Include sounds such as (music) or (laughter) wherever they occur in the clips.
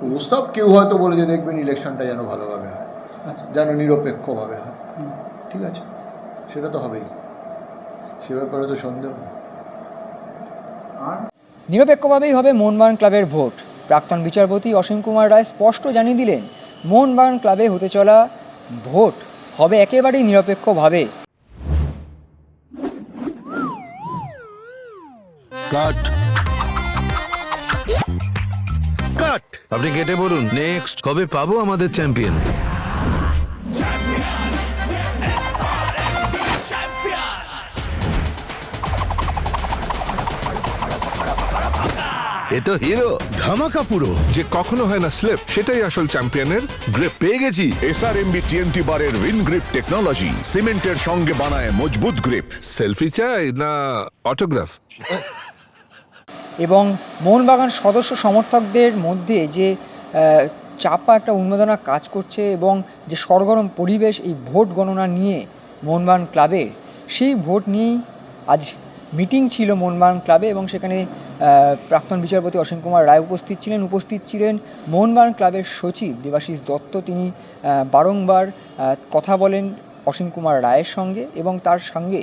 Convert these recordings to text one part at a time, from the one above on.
প্রস্তাব কেউ হয়তো বলে যে দেখবেন ইলেকশনটা যেন ভালোভাবে হয় আচ্ছা। যেন নিরপেক্ষভাবে হয়। ঠিক আছে? সেটা তো হবেই। সে ব্যাপারে তো সন্দেহ নেই। আর? নিরপেক্ষভাবেই হবে মোহনবাগান ক্লাবের ভোট। প্রাক্তন বিচারপতি অসীম কুমার রায় স্পষ্ট জানিয়ে দিলেন মোহনবাগান ক্লাবে হতে চলা ভোট হবে একেবারেই নিরপেক্ষভাবে। কাট। আপনি কেটে বলুন নেক্সট কবে পাবো আমাদের চ্যাম্পিয়ন এ তো হিরো ধামাকা পুরো। যে কখনো হয় না স্লিপ সেটাই আসল চ্যাম্পিয়নের গ্রিপ পেয়ে গেছি এসআরএমবি টিএমটি বারের উইন গ্রিপ টেকনোলজি সিমেন্টের সঙ্গে বানায় মজবুত গ্রিপ সেলফি চাই না অটোগ্রাফ (laughs) এবং মোহনবাগান সদস্য সমর্থকদের মধ্যে যে চাপা একটা উন্মাদনা কাজ করছে এবং যে সরগরম পরিবেশ এই ভোট গণনা নিয়ে মোহনবাগান ক্লাবের সেই ভোট নিয়েই আজ মিটিং ছিল মোহনবাগান ক্লাবে এবং সেখানে প্রাক্তন বিচারপতি অসীম কুমার রায় উপস্থিত ছিলেন উপস্থিত ছিলেন মোহনবাগান ক্লাবের সচিব দেবাশিস দত্ত। তিনি বারংবার কথা বলেন অসীম কুমার রায়ের সঙ্গে এবং তার সঙ্গে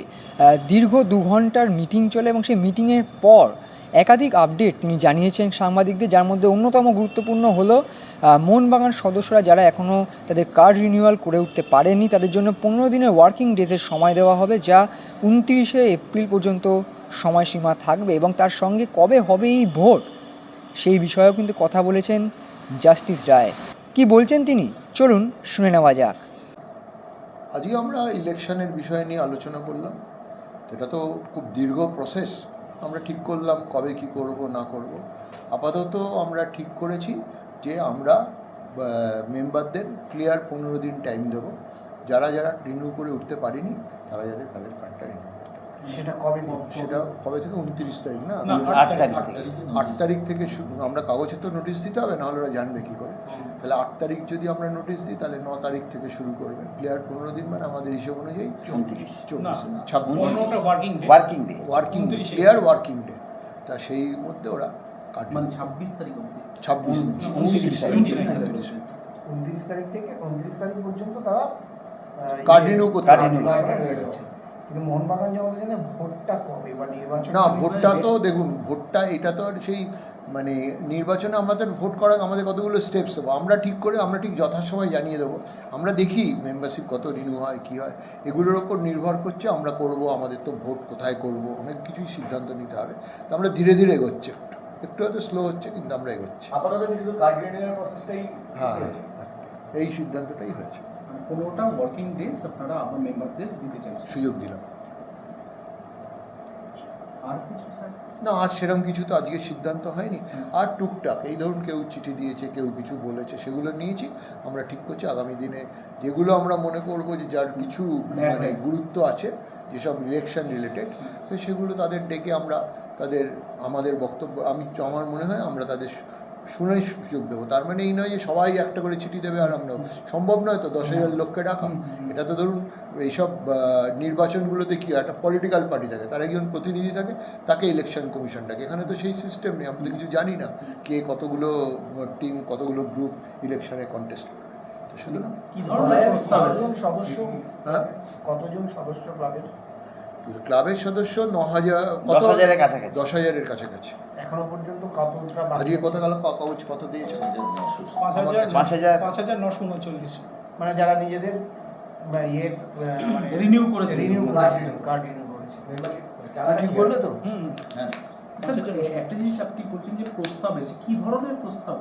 দীর্ঘ দু ঘণ্টার মিটিং চলে এবং সেই মিটিংয়ের পর একাধিক আপডেট তিনি জানিয়েছেন সাংবাদিকদের, যার মধ্যে অন্যতম গুরুত্বপূর্ণ হলো মোহনবাগান সদস্যরা যারা এখনও তাদের কার্ড রিনিউয়াল করে উঠতে পারেনি, তাদের জন্য পনেরো দিনের ওয়ার্কিং ডেজের সময় দেওয়া হবে, যা উনত্রিশে এপ্রিল পর্যন্ত সময়সীমা থাকবে এবং তার সঙ্গে কবে হবে এই ভোট, সেই বিষয়েও কিন্তু কথা বলেছেন জাস্টিস রায়। কি বলছেন তিনি? চলুন শুনে নেওয়া যাক। আজকে আমরা ইলেকশনের বিষয় নিয়ে আলোচনা করলাম। এটা তো খুব দীর্ঘ প্রসেস। আমরা ঠিক করলাম কবে কি করব না করব। আপাতত আমরা ঠিক করেছি যে আমরা মেম্বারদের ক্লিয়ার পনেরো দিন টাইম দেবো। যারা যারা রিনিউ করে উঠতে পারিনি তারা যাতে তাদের কার্ডটা রিনিউ করতে পারে। সেটা কবে সেটা কবে থেকে? উনত্রিশ তারিখ না? আট তারিখ থেকে। আট তারিখ থেকে শুরু। আমরা কাগজে তো নোটিশ দিতে হবে নাহলে ওরা জানবে কী করে। তাহলে আট তারিখ যদি আমরা নোটিশ দিই তাহলে ন তারিখ থেকে শুরু করবে। ক্লিয়ার পনেরো দিন মানে আমাদের হিসেব অনুযায়ী চৌত্রিশ। চব্বিশ ছাব্বিশ। Working day working day working day 29 clear working day তা সেই মধ্যে ওরা মানে ছাব্বিশ তারিখ ছাব্বিশ। উনত্রিশ। তারিখ। উনত্রিশ। উনত্রিশ। তারিখ থেকে উনত্রিশ তারিখ পর্যন্ত তারা কার্ড renew করতে কিন্তু মোহনবাগান যেমন ভোটটা কবে বা নির্বাচন না ভোটটা তো দেখুন ভোটটা এটা তো আর সেই মানে নির্বাচনে আমাদের ভোট করা আমাদের কতগুলো স্টেপস দেবো? আমরা ঠিক করে আমরা ঠিক যথাসময় জানিয়ে দেবো। আমরা দেখি মেম্বারশিপ কত রিনিউ হয় কী হয়। এগুলোর ওপর নির্ভর করছে আমরা করব আমাদের তো ভোট কোথায় করব অনেক কিছুই সিদ্ধান্ত নিতে হবে। তো আমরা ধীরে ধীরে এগোচ্ছি একটু। একটু হয়তো স্লো হচ্ছে কিন্তু আমরা এগোচ্ছি। আপাতত শুধু কার্ড রিনিউয়াল প্রসেসটাই হ্যাঁ এই সিদ্ধান্তটাই হয়েছে। পনেরোটা ওয়ার্কিং ডেজ আপনারা আবার মেম্বারদের দিতে চাইছেন? সুযোগ দিলাম। আর কিছু স্যার? না আর সেরকম কিছু তো আজকে সিদ্ধান্ত হয়নি। আর টুকটাক এই ধরুন কেউ চিঠি দিয়েছে কেউ কিছু বলেছে সেগুলো নিয়েছি আমরা ঠিক করছি। আগামী দিনে যেগুলো আমরা মনে করব যে যার কিছু মানে গুরুত্ব আছে যেসব ইলেকশন রিলেটেড তো সেগুলো তাদের ডেকে আমরা তাদের আমাদের বক্তব্য আমি আমার মনে হয় আমরা তাদের শু- শুনেই সুযোগ দেবো। তার মানে এই নয় যে সবাই একটা করে চিঠি দেবে আর আমরা সম্ভব নয় তো দশ হাজার লোককে ডাকা। এটা তো ধরুন এইসব নির্বাচনগুলোতে কী হয় একটা পলিটিক্যাল পার্টি থাকে তার একজন প্রতিনিধি থাকে তাকে ইলেকশন কমিশন ডাকে। এখানে তো সেই সিস্টেম নেই আমরা তো কিছু জানি না কে কতগুলো টিম কতগুলো গ্রুপ ইলেকশনে কন্টেস্ট করবে। সুতরাং? কতজন সদস্য? হ্যাঁ? কতজন সদস্য ক্লাবের ক্লাবের সদস্য ন হাজার দশ হাজারের কাছাকাছি। দশ হাজারের কাছাকাছি। এখনও পর্যন্ত কতটা বাকি? আজকে কত গেল? কাগজ কত দিয়েছে? পাঁচ হাজার পাঁচ হাজার নশো উনচল্লিশ। মানে যারা নিজেদের ইয়ে মানে Renew করেছে। রিনিউ করেছে কার্ড রিনিউ করেছে। ঠিক বললে তো? হুম স্যার একটা জিনিস আপনি বলছেন যে প্রস্তাব এসে কি ধরনের প্রস্তাব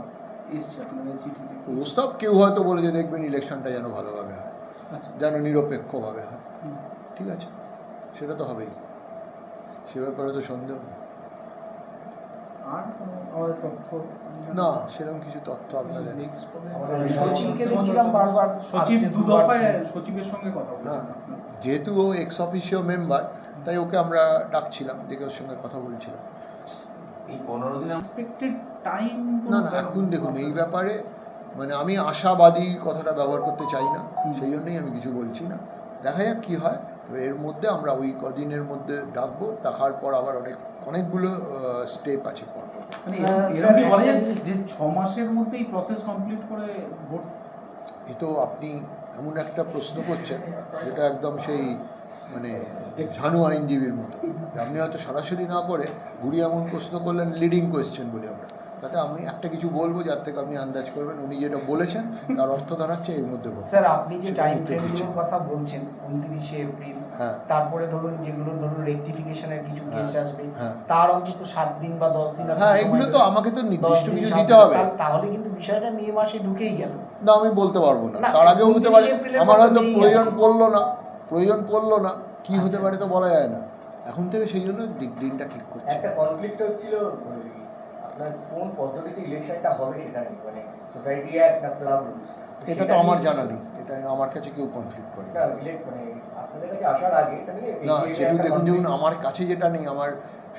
এসছে আপনাদের চিঠিতে? প্রস্তাব কেউ হয়তো বলে যে দেখবেন ইলেকশনটা যেন ভালোভাবে হয় আচ্ছা। যেন নিরপেক্ষভাবে হয়। ঠিক আছে? সেটা তো হবেই। সে ব্যাপারে তো সন্দেহ নেই। আর আমাদের তথ্য? না সেরকম কিছু তথ্য আপনাদের। Next দেখছিলাম বারবার সচিব দু দফায় সচিবের সঙ্গে কথা বলছেন হ্যাঁ। যেহেতু ও এক্স অফিসিও মেম্বার তাই ওকে আমরা ডাকছিলাম দেখে ওর সঙ্গে কথা বলছিলাম। এই পনেরো দিন এক্সপেক্টেড টাইম না না এখন দেখুন এই ব্যাপারে মানে আমি আশাবাদী কথাটা ব্যবহার করতে চাই না সেই জন্যই আমি কিছু বলছি না। দেখা যাক কী হয়। তো এর মধ্যে আমরা ওই কদিনের মধ্যে ডাকবো দেখার পর আবার অনেক অনেকগুলো স্টেপ আছে পরপর। মানে একটা- যে ছ মাসের মধ্যেই প্রসেস কমপ্লিট করে ভোট? এ তো আপনি এমন একটা প্রশ্ন করছেন যেটা একদম সেই মানে ঝানু আইনজীবীর মতো। আপনি হয়তো সরাসরি না করে ঘুরিয়ে এমন প্রশ্ন করলেন লিডিং কোয়েশ্চেন বলি আমরা। তাতে আমি একটা কিছু বলব যার থেকে আপনি আন্দাজ করবেন। উনি যেটা বলেছেন তার অর্থ দাঁড়াচ্ছে এর মধ্যে। স্যার আপনি যে টাইম ফ্রেমগুলোর কথা বলছেন উনত্রিশে এপ্রিল হ্যাঁ তারপরে ধরুন যেগুলো ধরুন রেকটিফিকেশনের কিছু হ্যাঁ, কেস আসবে হ্যাঁ। তার অন্তত সাত দিন বা দশ দিন হ্যাঁ এগুলো তো আমাকে তো নির্দিষ্ট কিছু দিতে হবে। তাহলে- কিন্তু বিষয়টা মে মাসে ঢুকেই গেল। না আমি বলতে পারব না। তার আগেও হতে পারে। আমার হয়তো প্রয়োজন পড়ল না। প্রয়োজন পড়ল না। কি হতে পারে তো বলা যায় না। এখন থেকে সেই জন্য দিনটা ঠিক করছি। একটা কনফ্লিক্ট হচ্ছিল আপনার কোন পদ্ধতিতে ইলেকশনটা হবে সেটা নিয়ে মানে সোসাইটি অ্যাক্ট না ক্লাব রুলস এটা তো আমার জানা নেই। এটা আমার কাছে কেউ কনফ্লিক্ট করে না। ইলেক্ট মানে না সেটু দেখুন দেখুন আমার কাছে যেটা নেই আমার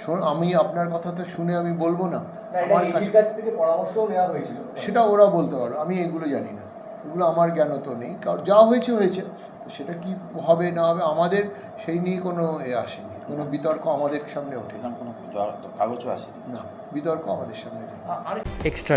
শোন আমি আপনার কথা তো শুনে আমি বলব না না আমার কাছে কাছ থেকে পরামর্শও নেওয়া হয়েছিল। সেটা ওরা বলতে পারো আমি এগুলো জানি না এগুলো আমার জ্ঞান তো নেই কারণ যা হয়েছে হয়েছে তো সেটা কি হবে না হবে আমাদের সেই নিয়ে কোনো এ আসেনি কোনো বিতর্ক আমাদের সামনে ওঠে এরকম কোনো কাগজও আসেনি। না বিতর্ক আমাদের সামনে নেই। আর extra